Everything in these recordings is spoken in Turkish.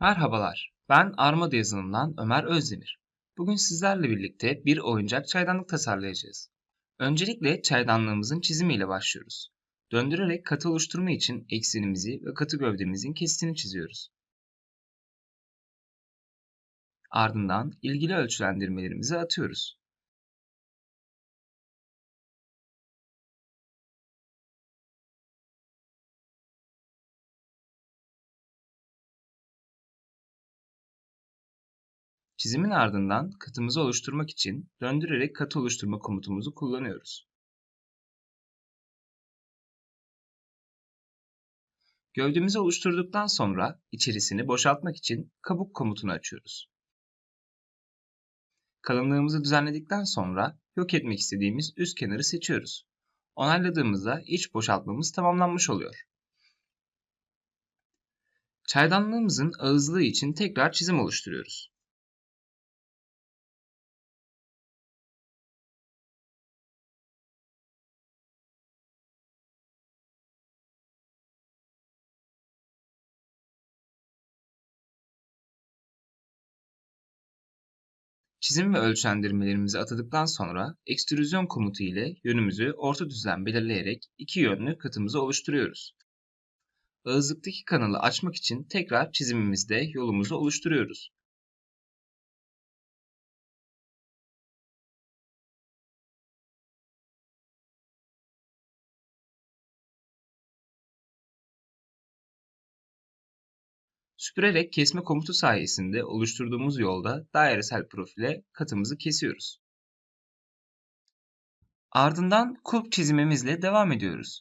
Merhabalar, ben Armada yazılımdan Ömer Özdemir. Bugün sizlerle birlikte bir oyuncak çaydanlık tasarlayacağız. Öncelikle çaydanlığımızın çizimiyle başlıyoruz. Döndürerek katı oluşturma için eksenimizi ve katı gövdemizin kesitini çiziyoruz. Ardından ilgili ölçülendirmelerimizi atıyoruz. Çizimin ardından katımızı oluşturmak için döndürerek katı oluşturma komutumuzu kullanıyoruz. Gövdemizi oluşturduktan sonra içerisini boşaltmak için kabuk komutunu açıyoruz. Kalınlığımızı düzenledikten sonra yok etmek istediğimiz üst kenarı seçiyoruz. Onayladığımızda iç boşaltmamız tamamlanmış oluyor. Çaydanlığımızın ağızlığı için tekrar çizim oluşturuyoruz. Çizim ve ölçendirmelerimizi atadıktan sonra ekstrüzyon komutu ile yönümüzü orta düzlem belirleyerek iki yönlü katımızı oluşturuyoruz. Ağızlıktaki kanalı açmak için tekrar çizimimizde yolumuzu oluşturuyoruz. Süpürerek kesme komutu sayesinde oluşturduğumuz yolda dairesel profile katımızı kesiyoruz. Ardından kulp çizimimizle devam ediyoruz.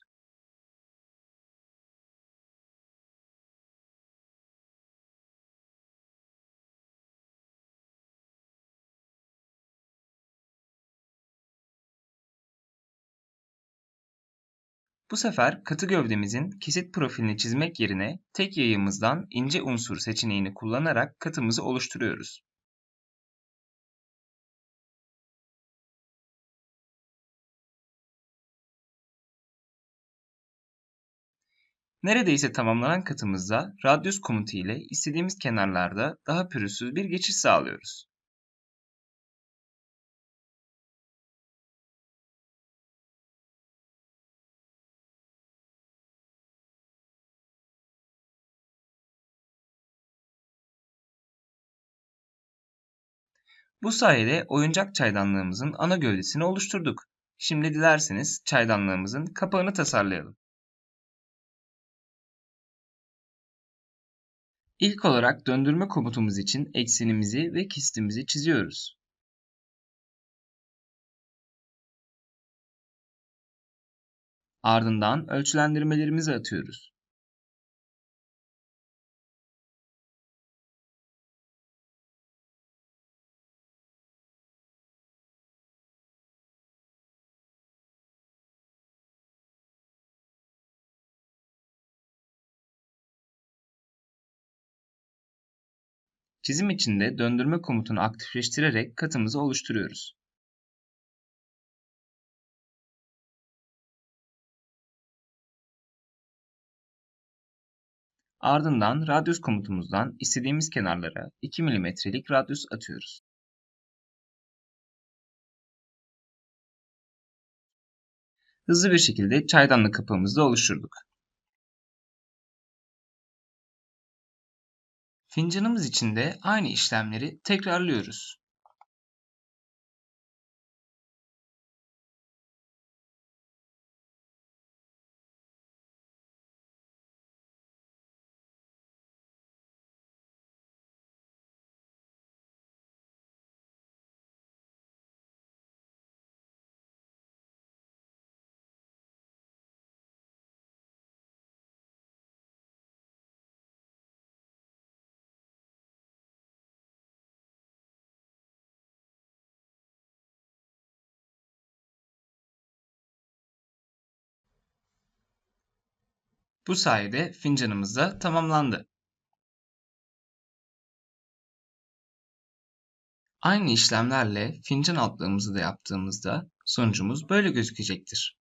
Bu sefer katı gövdemizin kesit profilini çizmek yerine tek yayımızdan ince unsur seçeneğini kullanarak katımızı oluşturuyoruz. Neredeyse tamamlanan katımızda radius komutu ile istediğimiz kenarlarda daha pürüzsüz bir geçiş sağlıyoruz. Bu sayede oyuncak çaydanlığımızın ana gövdesini oluşturduk. Şimdi dilerseniz çaydanlığımızın kapağını tasarlayalım. İlk olarak döndürme komutumuz için eksenimizi ve kesitimizi çiziyoruz. Ardından ölçülendirmelerimizi atıyoruz. Çizim içinde döndürme komutunu aktifleştirerek katımızı oluşturuyoruz. Ardından radius komutumuzdan istediğimiz kenarlara 2 mm'lik radius atıyoruz. Hızlı bir şekilde çaydanlık kapağımızı da oluşturduk. Fincanımız için de aynı işlemleri tekrarlıyoruz. Bu sayede fincanımız da tamamlandı. Aynı işlemlerle fincan altlığımızı da yaptığımızda sonucumuz böyle gözükecektir.